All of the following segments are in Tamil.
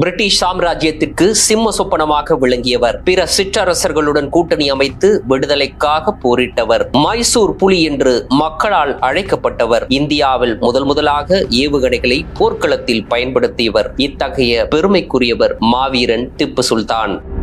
பிரிட்டிஷ் சாம்ராஜ்யத்திற்கு சிம்ம சொப்பனமாக விளங்கியவர். பிற சிற்றரசர்களுடன் கூட்டணி அமைத்து விடுதலைக்காக போரிட்டவர். மைசூர் புலி என்று மக்களால் அழைக்கப்பட்டவர். இந்தியாவில் முதல் முதலாக ஏவுகணைகளை போர்க்களத்தில் பயன்படுத்தியவர். இத்தகைய பெருமைக்குரியவர் மாவீரன் திப்பு சுல்தான்.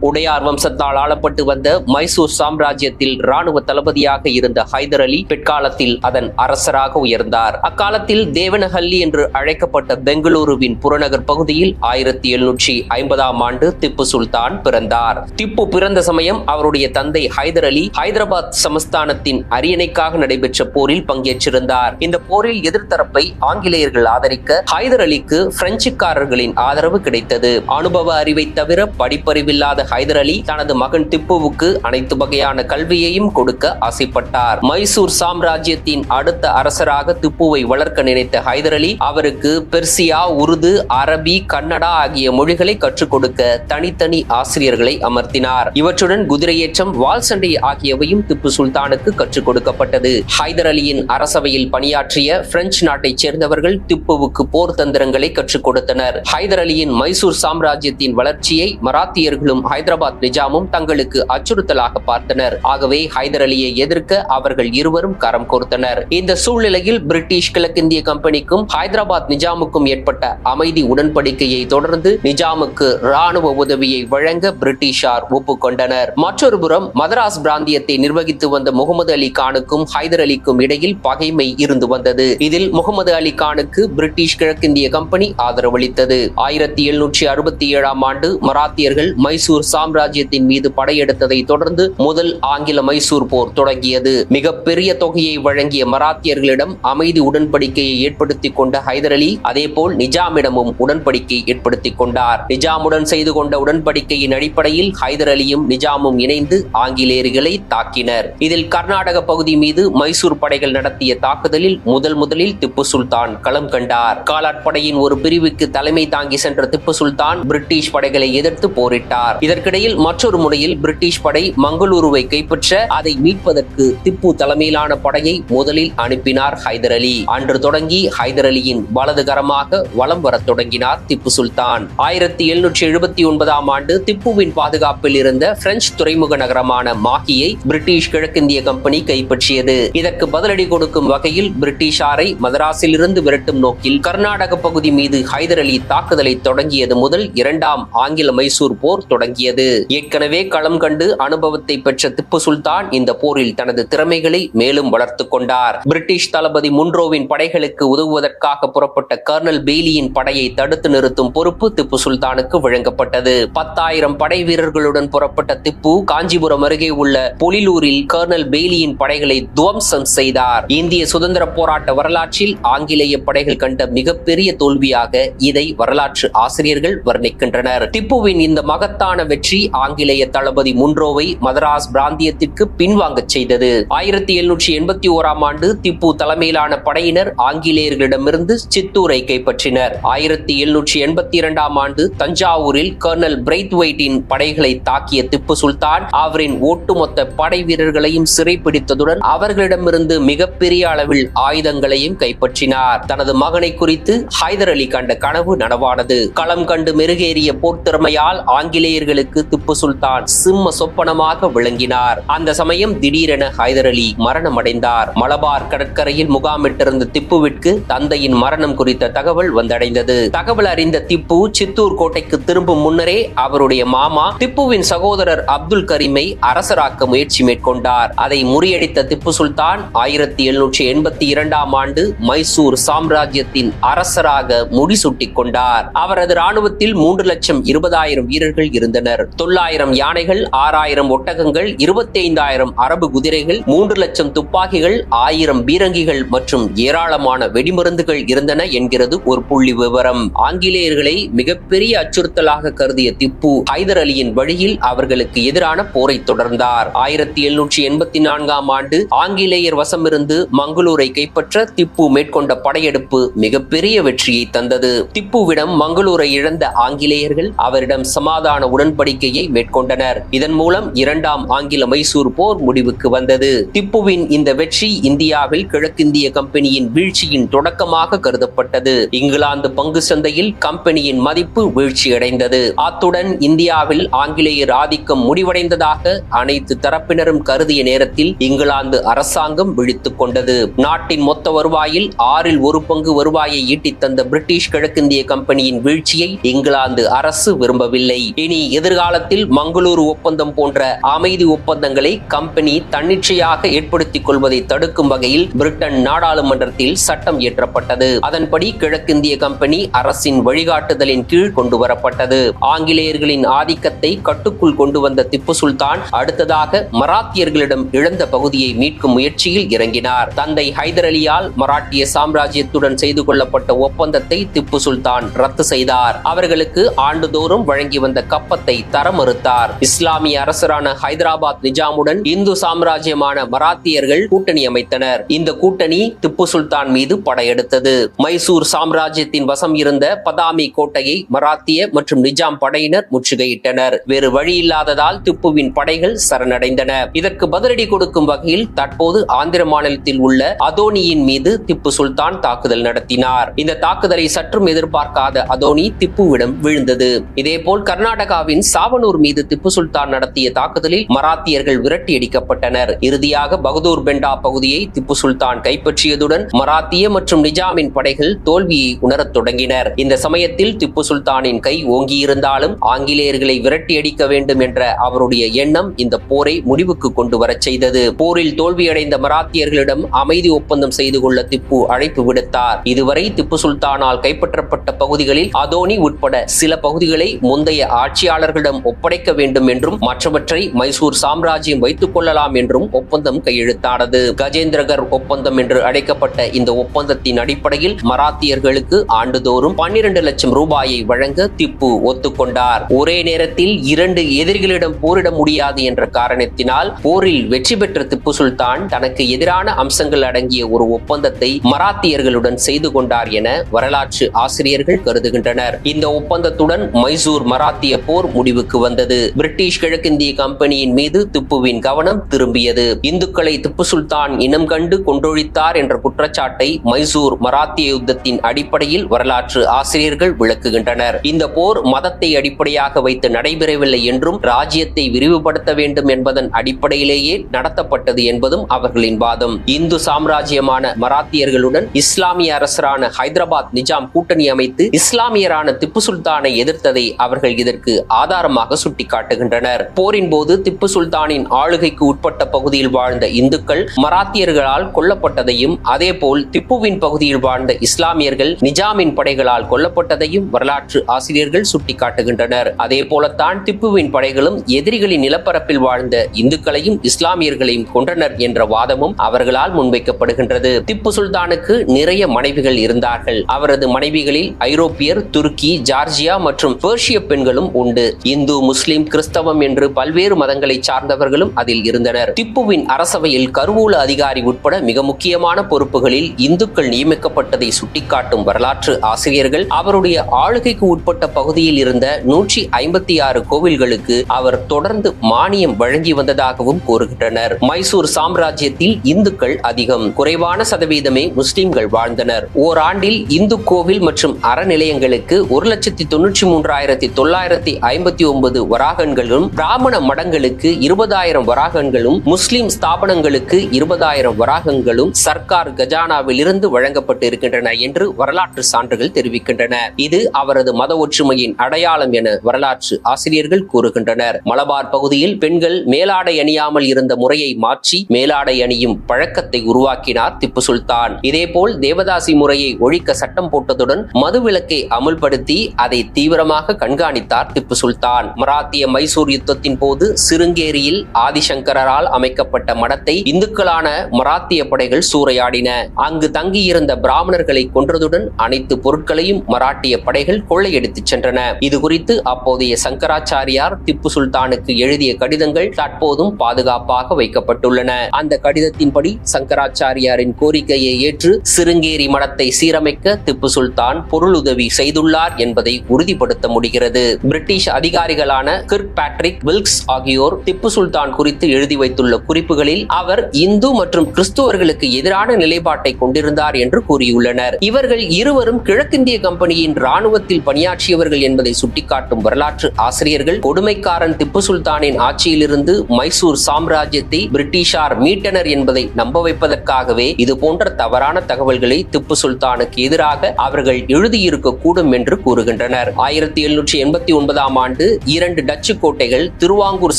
உடையார் வம்சத்தால் ஆளப்பட்டு வந்த மைசூர் சாம்ராஜ்யத்தில் ராணுவ தளபதியாக இருந்த ஹைதர் அலி பிற்காலத்தில் அதன் அரசராக உயர்ந்தார். அக்காலத்தில் தேவனஹல்லி என்று அழைக்கப்பட்ட பெங்களூருவின் புறநகர் பகுதியில் ஆயிரத்தி எழுநூற்றி ஐம்பதாம் ஆண்டு திப்பு சுல்தான் பிறந்தார். திப்பு பிறந்த சமயம் அவருடைய தந்தை ஹைதர் அலி ஹைதராபாத் சமஸ்தானத்தின் அரியணைக்காக நடைபெற்ற போரில் பங்கேற்றிருந்தார். இந்த போரில் எதிர்த்தரப்பை ஆங்கிலேயர்கள் ஆதரிக்க ஹைதர் அலிக்கு பிரெஞ்சுக்காரர்களின் ஆதரவு கிடைத்தது. அனுபவ அறிவை தவிர படிப்பறிவில்லாத ஹைதர் அலி தனது மகன் திப்புவுக்கு அனைத்து வகையான கல்வியையும் கொடுக்க ஆசைப்பட்டார். மைசூர் சாம்ராஜ்யத்தின் அடுத்த அரசராக திப்புவை வளர்க்க நினைத்த ஹைதர் அலி அவருக்கு பெர்சியா உருது அரபி கன்னடா ஆகிய மொழிகளை கற்றுக் கொடுக்க தனித்தனி ஆசிரியர்களை அமர்த்தினார். இவற்றுடன் குதிரையேற்றம் வால் சண்டை ஆகியவையும் திப்பு சுல்தானுக்கு கற்றுக் கொடுக்கப்பட்டது. ஹைதர் அலியின் அரசவையில் பணியாற்றிய பிரெஞ்சு நாட்டைச் சேர்ந்தவர்கள் திப்புவுக்கு போர் தந்திரங்களை கற்றுக் கொடுத்தனர். ஹைதர் அலியின் மைசூர் சாம்ராஜ்யத்தின் வளர்ச்சியை மராத்தியர்களும் ஹைதராபாத் நிஜாமும் தங்களுக்கு அச்சுறுத்தலாக பார்த்தனர். ஆகவே ஹைதர் அலியை எதிர்க்க அவர்கள் இருவரும் கரம் கோர்த்தனர். இந்த சூழ்நிலையில் பிரிட்டிஷ் கிழக்கிந்திய கம்பெனிக்கும் ஹைதராபாத் நிஜாமுக்கும் ஏற்பட்ட அமைதி உடன்படிக்கையை தொடர்ந்து நிஜாமுக்கு ராணுவ உதவியை வழங்க பிரிட்டிஷார் ஒப்புக்கொண்டனர். மற்றொரு புறம் மதராஸ் பிராந்தியத்தை நிர்வகித்து வந்த முகமது அலி கானுக்கும் ஹைதர் அலிக்கும் இடையில் பகைமை இருந்து வந்தது. இதில் முகமது அலி கானுக்கு பிரிட்டிஷ் கிழக்கிந்திய கம்பெனி ஆதரவளித்தது. ஆயிரத்தி எழுநூற்றி அறுபத்தி ஏழாம் ஆண்டு மராத்தியர்கள் மைசூர் சாம்ராஜ்யத்தின் மீது படையெடுத்ததை தொடர்ந்து முதல் ஆங்கில மைசூர் போர் தொடங்கியது. மிகப்பெரிய தொகையை வழங்கிய மராத்தியர்களிடம் அமைதி உடன்படிக்கையை ஏற்படுத்திக் கொண்ட ஹைதர் அலி அதேபோல் நிஜாமிடமும் உடன்படிக்கை ஏற்படுத்திக் கொண்டார். நிஜாமுடன் செய்து கொண்ட உடன்படிக்கையின் அடிப்படையில் ஹைதர் அலியும் நிஜாமும் இணைந்து ஆங்கிலேயர்களை தாக்கினர். இதில் கர்நாடக பகுதி மீது மைசூர் படைகள் நடத்திய தாக்குதலில் முதல் முதலில் திப்பு சுல்தான் களம் கண்டார். காலாட்படையின் ஒரு பிரிவுக்கு தலைமை தாங்கி சென்ற திப்பு சுல்தான் பிரிட்டிஷ் படைகளை எதிர்த்து போரிட்டார். இதற்கிடையில் மற்றொரு முனையில் பிரிட்டிஷ் படை மங்களூருவை கைப்பற்ற அதை மீட்பதற்கு திப்பு தலைமையிலான படையை முதலில் அனுப்பினார் ஹைதர் அலி. அன்று தொடங்கி ஹைதர் அலியின் வலதுகரமாக வலம் வரத் தொடங்கினார் திப்பு சுல்தான். ஆயிரத்தி எழுநூற்றி எழுபத்தி ஒன்பதாம் ஆண்டு திப்புவின் பாதுகாப்பில் இருந்த பிரெஞ்சு துறைமுக நகரமான மாகியை பிரிட்டிஷ் கிழக்கிந்திய கம்பெனி கைப்பற்றியது. இதற்கு பதிலடி கொடுக்கும் வகையில் பிரிட்டிஷாரை மதராஸில் இருந்து விரட்டும் நோக்கில் கர்நாடக பகுதி மீது ஹைதர் அலி தாக்குதலை தொடங்கியது முதல் இரண்டாம் ஆங்கில மைசூர் போர் தொடங்கியது. ஏற்கனவே களம் கண்டு அனுபவத்தை பெற்ற திப்பு சுல்தான் இந்த போரில் தனது திறமைகளை மேலும் வளர்த்துக் கொண்டார். பிரிட்டிஷ் தளபதி முன்ரோவின் படைகளுக்கு உதவுவதற்காக புறப்பட்ட கர்னல் பெய்லியின் படையை தடுத்து நிறுத்தும் பொறுப்பு திப்பு சுல்தானுக்கு வழங்கப்பட்டது. பத்தாயிரம் படை வீரர்களுடன் புறப்பட்ட திப்பு காஞ்சிபுரம் அருகே உள்ள பொலிலூரில் கர்னல் பெய்லியின் படைகளை துவம்சம் செய்தார். இந்திய சுதந்திர போராட்ட வரலாற்றில் ஆங்கிலேய படைகள் கண்ட மிகப்பெரிய தோல்வியாக இதை வரலாற்று ஆசிரியர்கள் வர்ணிக்கின்றனர். திப்புவின் இந்த மகத்தான வெற்றி ஆங்கிலேய தளபதி முன்ரோவை மதராஸ் பிராந்தியத்திற்கு பின்வாங்கச் செய்தது. ஆயிரத்தி எழுநூற்றி எண்பத்தி ஓராம் ஆண்டு திப்பு தலைமையிலான படையினர் ஆங்கிலேயர்களிடமிருந்து சித்தூரை கைப்பற்றினர். ஆயிரத்தி எழுநூற்றி எண்பத்தி இரண்டாம் ஆண்டு தஞ்சாவூரில் கர்னல் பிரைத்வைட்டின் படைகளை தாக்கிய திப்பு சுல்தான் அவரின் ஒட்டுமொத்த படை வீரர்களையும் சிறைப்பிடித்ததுடன் அவர்களிடமிருந்து மிகப்பெரிய அளவில் ஆயுதங்களையும் கைப்பற்றினார். தனது மகனை குறித்து ஹைதர் அலி கண்ட கனவு நனவானது. களம் கண்டு மெருகேறிய போர்த்திறமையால் ஆங்கிலேயர்களுக்கு ஆங்கிலேயர்களுக்கு திப்பு சுல்தான் சிம்ம சொப்பனமாக விளங்கினார். அந்த சமயம் திடீரென ஹைதர் அலி மரணம் அடைந்தார் மலபார் கடற்கரையில் முகாமிட்டிருந்த திப்புவிற்கு தந்தையின் மரணம் குறித்த தகவல் வந்தடைந்தது. தகவல் அறிந்த திப்பு சித்தூர் கோட்டைக்கு திரும்பும் முன்னரே அவருடைய மாமா திப்புவின் சகோதரர் அப்துல் கரீமை அரசராக்க முயற்சி மேற்கொண்டார். அதை முறியடித்த திப்பு சுல்தான் ஆயிரத்தி எழுநூற்றி எண்பத்தி இரண்டாம் ஆண்டு மைசூர் சாம்ராஜ்யத்தின் அரசராக முடிசூட்டிக் கொண்டார். அவரது ராணுவத்தில் மூன்று லட்சம் இருபதாயிரம் வீரர்கள் இருந்தனர். தொள்ளாயிரம் யானைகள் ஆறாயிரம் ஒட்டகங்கள் இருபத்தி ஐந்தாயிரம் அரபு குதிரைகள் மூன்று லட்சம் துப்பாக்கிகள் ஆயிரம் பீரங்கிகள் மற்றும் ஏராளமான வெடிமருந்துகள் இருந்தன என்கிறது ஒரு புள்ளி விவரம். ஆங்கிலேயர்களை மிகப்பெரிய அச்சுறுத்தலாக கருதிய திப்பு ஹைதர் அலியின் வழியில் அவர்களுக்கு எதிரான போரை தொடர்ந்தார். ஆயிரத்தி எழுநூற்றி எண்பத்தி நான்காம் ஆண்டு ஆங்கிலேயர் வசமிருந்து மங்களூரை கைப்பற்ற திப்பு மேற்கொண்ட படையெடுப்பு மிகப்பெரிய வெற்றியை தந்தது. திப்புவிடம் மங்களூரை இழந்த ஆங்கிலேயர்கள் அவரிடம் சமாதான உடன்படி உடன்படிக்கையை மேற்கொண்டனர். இதன் மூலம் இரண்டாம் ஆங்கில மைசூர் போர் முடிவுக்கு வந்தது. திப்புவின் இந்த வெற்றி இந்தியாவில் கிழக்கிந்திய கம்பெனியின் வீழ்ச்சியின் தொடக்கமாக கருதப்பட்டது. இங்கிலாந்து பங்கு சந்தையில் கம்பெனியின் மதிப்பு வீழ்ச்சியடைந்தது. அத்துடன் இந்தியாவில் ஆங்கிலேயர் ஆதிக்கம் முடிவடைந்ததாக அனைத்து தரப்பினரும் கருதிய நேரத்தில் இங்கிலாந்து அரசாங்கம் விழித்துக் கொண்டது. நாட்டின் மொத்த வருவாயில் ஆறில் ஒரு பங்கு வருவாயை ஈட்டித் தந்த பிரிட்டிஷ் கிழக்கிந்திய கம்பெனியின் வீழ்ச்சியை இங்கிலாந்து அரசு விரும்பவில்லை. இனி எதிர் எதிர்காலத்தில் மங்களூரு ஒப்பந்தம் போன்ற அமைதி ஒப்பந்தங்களை கம்பெனி தன்னிச்சையாக ஏற்படுத்திக் கொள்வதை தடுக்கும் வகையில் பிரிட்டன் நாடாளுமன்றத்தில் சட்டம் இயற்றப்பட்டது. அதன்படி கிழக்கிந்திய கம்பெனி அரசின் வழிகாட்டுதலின் கீழ் கொண்டு வரப்பட்டது ஆங்கிலேயர்களின் ஆதிக்கத்தை கட்டுக்குள் கொண்டு வந்த திப்பு சுல்தான் அடுத்ததாக மராத்தியர்களிடம் இழந்த பகுதியை மீட்கும் முயற்சியில் இறங்கினார். தந்தை ஹைதர் அலியால் மராட்டிய சாம்ராஜ்யத்துடன் செய்து கொள்ளப்பட்ட ஒப்பந்தத்தை திப்பு சுல்தான் ரத்து செய்தார். அவர்களுக்கு ஆண்டுதோறும் வழங்கி வந்த கப்பத்தை தர மறுத்தார் இஸ்லாமிய அரசரான ஹைதராபாத் நிஜாமுடன் இந்து சாம்ராஜ்யமான மராத்தியர்கள் கூட்டணி அமைத்தனர். இந்த கூட்டணி திப்பு சுல்தான் மீது படையெடுத்தது. மைசூர் சாம்ராஜ்யத்தின் வசம் இருந்த பதாமி கோட்டையை மராத்திய மற்றும் நிஜாம் படையினர் முற்றுகையிட்டனர். வேறு வழி இல்லாததால் திப்புவின் படைகள் சரணடைந்தன. இதற்கு பதிலடி கொடுக்கும் வகையில் தற்போது ஆந்திர மாநிலத்தில் உள்ள அதோனியின் மீது திப்பு சுல்தான் தாக்குதல் நடத்தினார். இந்த தாக்குதலை சற்றும் எதிர்பார்க்காத அதோனி திப்புவிடம் விழுந்தது. இதேபோல் கர்நாடகாவின் சாவனூர் மீது திப்பு சுல்தான் நடத்திய தாக்குதலில் மராத்தியர்கள் விரட்டியடிக்கப்பட்டனர் இறுதியாக பகதூர் பெண்டா பகுதியை திப்பு சுல்தான் கைப்பற்றியதுடன் மராத்திய மற்றும் நிஜாமின் படைகள் தோல்வியை உணரத் தொடங்கினர். இந்த சமயத்தில் திப்பு சுல்தானின் கை ஓங்கியிருந்தாலும் ஆங்கிலேயர்களை விரட்டியடிக்க வேண்டும் என்ற அவருடைய எண்ணம் இந்த போரை முடிவுக்கு கொண்டு வரச் செய்தது. போரில் தோல்வியடைந்த மராத்தியர்களிடம் அமைதி ஒப்பந்தம் செய்து கொள்ள திப்பு அழைப்பு விடுத்தார். இதுவரை திப்பு சுல்தானால் கைப்பற்றப்பட்ட பகுதிகளில் அதோனி உட்பட சில பகுதிகளை முந்தைய ஆட்சியாளர்கள் அவர்களிடம் ஒப்படைக்க வேண்டும் என்றும் மற்றவற்றை மைசூர் சாம்ராஜ்யம் வைத்துக் கொள்ளலாம் என்றும் ஒப்பந்தம் கையெழுத்தானது. கஜேந்திரகர் ஒப்பந்தம் என்று அழைக்கப்பட்ட இந்த ஒப்பந்தத்தின் அடிப்படையில் மராத்தியர்களுக்கு ஆண்டுதோறும் பன்னிரண்டு லட்சம் ரூபாயை வழங்க திப்பு ஒத்துக்கொண்டார். ஒரே நேரத்தில் இரண்டு எதிரிகளிடம் போரிட முடியாது என்ற காரணத்தினால் போரில் வெற்றி பெற்ற திப்பு சுல்தான் தனக்கு எதிரான அம்சங்கள் அடங்கிய ஒரு ஒப்பந்தத்தை மராத்தியர்களுடன் செய்து கொண்டார் என வரலாற்று ஆசிரியர்கள் கருதுகின்றனர். இந்த ஒப்பந்தத்துடன் மைசூர் மராத்திய போர் முடிவுக்கு வந்தது. பிரிட்டிஷ் கிழக்கிந்திய கம்பெனியின் மீது திப்புவின் கவனம் திரும்பியது. இந்துக்களை திப்பு சுல்தான் இனம் கண்டு கொன்றொழித்தார் என்ற குற்றச்சாட்டை மைசூர் மராத்திய யுத்தத்தின் அடிப்படையில் வரலாற்று ஆசிரியர்கள் விளக்குகின்றனர். இந்த போர் மதத்தை அடிப்படையாக வைத்து நடைபெறவில்லை என்றும் ராஜ்யத்தை விரிவுபடுத்த வேண்டும் என்பதன் அடிப்படையிலேயே நடத்தப்பட்டது என்பதும் அவர்களின் வாதம். இந்து சாம்ராஜ்யமான மராத்தியர்களுடன் இஸ்லாமிய அரசரான ஹைதராபாத் நிஜாம் கூட்டணி அமைத்து இஸ்லாமியரான திப்பு சுல்தானை எதிர்த்ததை அவர்கள் இதற்கு ஆதாரமாக சுட்டிக்காட்டுகின்றனர். போரின் போது திப்பு சுல்தானின் ஆளுகைக்கு உட்பட்ட பகுதியில் வாழ்ந்த இந்துக்கள் மராத்தியர்களால் கொல்லப்பட்டதையும் அதேபோல் திப்புவின் பகுதியில் வாழ்ந்த இஸ்லாமியர்கள் நிஜாமின் படைகளால் கொல்லப்பட்டதையும் வரலாற்று ஆசிரியர்கள் சுட்டிக்காட்டுகின்றனர். அதே போலத்தான் திப்புவின் படைகளும் எதிரிகளின் நிலப்பரப்பில் வாழ்ந்த இந்துக்களையும் இஸ்லாமியர்களையும் கொன்றனர் என்ற வாதமும் அவர்களால் முன்வைக்கப்படுகின்றது. திப்பு சுல்தானுக்கு நிறைய மனைவிகள் இருந்தார்கள். அவரது மனைவிகளில் ஐரோப்பியர் துருக்கி ஜார்ஜியா மற்றும் பெர்ஷிய பெண்களும் உண்டு. இந்து முஸ்லிம் கிறிஸ்தவம் என்று பல்வேறு மதங்களை சார்ந்தவர்களும் அதில் இருந்தனர். திப்புவின் அரசவையில் கருவூல அதிகாரி உட்பட மிக முக்கியமான பொறுப்புகளில் இந்துக்கள் நியமிக்கப்பட்டதை சுட்டிக்காட்டும் வரலாற்று ஆசிரியர்கள் அவருடைய ஆளுகைக்கு உட்பட்ட பகுதியில் இருந்த நூற்றி ஐம்பத்தி ஆறு கோவில்களுக்கு அவர் தொடர்ந்து மானியம் வழங்கி வந்ததாகவும் கூறுகின்றனர். மைசூர் சாம்ராஜ்யத்தில் இந்துக்கள் அதிகம். குறைவான சதவீதமே முஸ்லிம்கள் வாழ்ந்தனர். ஓராண்டில் இந்து கோவில் மற்றும் அறநிலையங்களுக்கு ஒரு லட்சத்தி தொன்னூற்றி மூன்றாயிரத்தி தொள்ளாயிரத்தி ஐம்பத்தி ஒன்பது வராகன்களும் பிராமண மடங்களுக்கு இருபதாயிரம் வராகன்களும் முஸ்லிம் ஸ்தாபனங்களுக்கு இருபதாயிரம் வராகங்களும் சர்க்கார் கஜானாவில் இருந்து வழங்கப்பட்டு இருக்கின்றன என்று வரலாற்று சான்றுகள் தெரிவிக்கின்றன. இது அவரது மத ஒற்றுமையின் அடையாளம் என வரலாற்று ஆசிரியர்கள் கூறுகின்றனர். மலபார் பகுதியில் பெண்கள் மேலாடை அணியாமல் இருந்த முறையை மாற்றி மேலாடை அணியும் பழக்கத்தை உருவாக்கினார் திப்பு சுல்தான். இதேபோல் தேவதாசி முறையை ஒழிக்க சட்டம் போட்டதுடன் மதுவிலக்கை அமுல்படுத்தி அதை தீவிரமாக கண்காணித்தார் திப்பு சுல்தான். தான் மராத்திய மைசூர் யுத்தத்தின் போது சிருங்கேரியில் ஆதிசங்கரால் அமைக்கப்பட்ட மடத்தை இந்துக்களான மராத்திய படைகள் சூறையாடின. அங்கு தங்கியிருந்த பிராமணர்களை கொன்றதுடன் அனைத்து பொருட்களையும் மராட்டிய படைகள் கொள்ளையடித்துச் சென்றன. இது குறித்து அப்போதைய சங்கராச்சாரியார் திப்பு சுல்தானுக்கு எழுதிய கடிதங்கள் தற்போதும் பாதுகாப்பாக வைக்கப்பட்டுள்ளன. அந்த கடிதத்தின்படி சங்கராச்சாரியாரின் கோரிக்கையை ஏற்று சிருங்கேரி மடத்தை சீரமைக்க திப்பு சுல்தான் பொருளுதவி செய்துள்ளார் என்பதை உறுதிப்படுத்த முடிகிறது. பிரிட்டிஷ் அதிக அதிகாரிகளான கிர்க் பேட்ரிக் வில்க்ஸ் ஆகியோர் திப்பு சுல்தான் குறித்து எழுதி வைத்துள்ள குறிப்புகளில் அவர் இந்து மற்றும் கிறிஸ்துவர்களுக்கு எதிரான நிலைப்பாட்டை கொண்டிருந்தார் என்று கூறியுள்ளனர். இவர்கள் இருவரும் கிழக்கிந்திய கம்பெனியின் ராணுவத்தில் பணியாற்றியவர்கள் என்பதை சுட்டிக்காட்டும் வரலாற்று ஆசிரியர்கள் கொடுமைக்காரன் திப்பு சுல்தானின் ஆட்சியிலிருந்து மைசூர் சாம்ராஜ்யத்தை பிரிட்டிஷார் மீட்டனர் என்பதை நம்ப வைப்பதற்காகவே இது போன்ற தவறான தகவல்களை திப்பு சுல்தானுக்கு எதிராக அவர்கள் எழுதியிருக்க கூடும் என்று கூறுகின்றனர். ஆயிரத்தி எழுநூற்றி எண்பத்தி ஒன்பதாம் ஆண்டு இரண்டு டச்சு கோட்டைகள் திருவாங்கூர்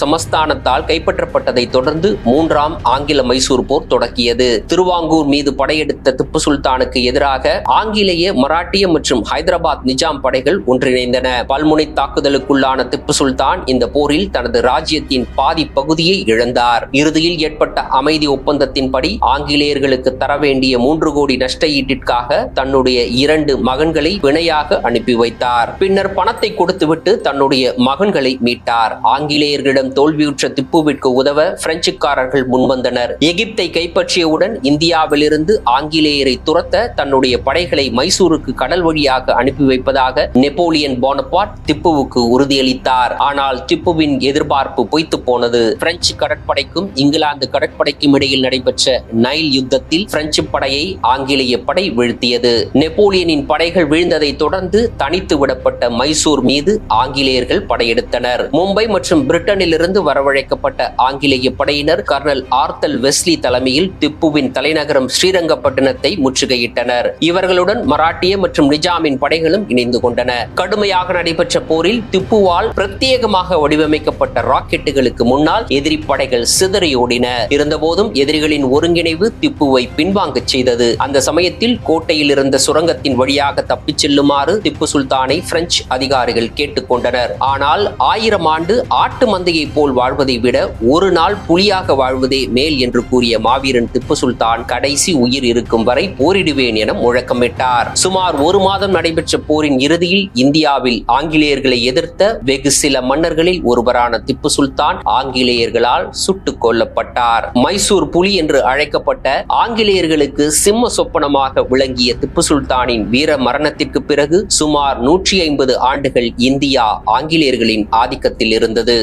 சமஸ்தானத்தால் கைப்பற்றப்பட்டதை தொடர்ந்து மூன்றாம் ஆங்கில மைசூர் போர் தொடங்கியது திருவாங்கூர் மீது படையெடுத்த திப்பு சுல்தானுக்கு எதிராக ஆங்கிலேய மராட்டிய மற்றும் ஹைதராபாத் நிஜாம் படைகள் ஒன்றிணைந்தன. பல்முனை தாக்குதலுக்குள்ளான திப்பு சுல்தான் இந்த போரில் தனது ராஜ்யத்தின் பாதி பகுதியை இழந்தார். இறுதியில் ஏற்பட்ட அமைதி ஒப்பந்தத்தின்படி ஆங்கிலேயர்களுக்கு தர வேண்டிய மூன்று கோடி நஷ்ட ஈட்டிற்காக தன்னுடைய இரண்டு மகன்களை வினையாக அனுப்பி வைத்தார். பின்னர் பணத்தை கொடுத்துவிட்டு தன்னுடைய மகன்களை மீட்டார். ஆங்கிலேயர்களிடம் தோல்வியுற்ற திப்புவிற்கு உதவ பிரெஞ்சுக்காரர்கள் முன்வந்தனர். எகிப்தை கைப்பற்றியவுடன் இந்தியாவிலிருந்து ஆங்கிலேயரை துரத்த தன்னுடைய படைகளை மைசூருக்கு கடல் வழியாக அனுப்பி வைப்பதாக நெப்போலியன் போனபாட் திப்புவுக்கு உறுதியளித்தார். ஆனால் திப்புவின் எதிர்பார்ப்பு பொய்த்து போனது. பிரெஞ்சு கடற்படைக்கும் இங்கிலாந்து கடற்படைக்கும் இடையில் நடைபெற்ற நைல் யுத்தத்தில் பிரெஞ்சு படையை ஆங்கிலேய படை வீழ்த்தியது. நெப்போலியனின் படைகள் வீழ்ந்ததை தொடர்ந்து தனித்து விடப்பட்ட மைசூர் மீது ஆங்கிலேயர்கள் படையெடுத்தனர். மும்பை மற்றும் பிரிட்டனிலிருந்து வரவழைக்கப்பட்ட ஆங்கிலேய படையினர் கர்னல் ஆர்த்தல் வெஸ்லி தலைமையில் திப்புவின் தலைநகரம் ஸ்ரீரங்கப்பட்டினத்தை முற்றுகையிட்டனர். இவர்களுடன் மராட்டிய மற்றும் நிஜாமின் படைகளும் இணைந்து கொண்டன. கடுமையாக நடைபெற்ற போரில் திப்புவால் பிரத்யேகமாக வடிவமைக்கப்பட்ட ராக்கெட்டுகளுக்கு முன்னால் எதிரி படைகள் சிதறியோடின இருந்தபோதும் எதிரிகளின் ஒருங்கிணைவு திப்புவை பின்வாங்கச் செய்தது. அந்த சமயத்தில் கோட்டையில் இருந்த சுரங்கத்தின் வழியாக தப்பிச் செல்லுமாறு திப்பு சுல்தானை பிரெஞ்சு அதிகாரிகள் கேட்டுக்கொண்டனர் ஆனால் ஆயிரம் ஆண்டு ஆட்டு மந்தையை போல் வாழ்வதை விட ஒரு நாள் புலியாக வாழ்வதே மேல் என்று கூறிய மாவீரன் திப்பு சுல்தான் கடைசி உயிர் இருக்கும் வரை போரிடுவேன் என முழக்கமிட்டார். சுமார் ஒரு மாதம் நடைபெற்ற போரின் இறுதியில் இந்தியாவில் ஆங்கிலேயர்களை எதிர்த்த வெகு சில மன்னர்களில் ஒருவரான திப்பு சுல்தான் ஆங்கிலேயர்களால் சுட்டுக் கொல்லப்பட்டார். மைசூர் புலி என்று அழைக்கப்பட்ட ஆங்கிலேயர்களுக்கு சிம்ம சொப்பனமாக விளங்கிய திப்பு சுல்தானின் வீர மரணத்திற்கு பிறகு சுமார் நூற்றி ஐம்பது ஆண்டுகள் இந்தியா ஆங்கிலேயர்களின் ஆதிக்கத்தில் இருந்தது.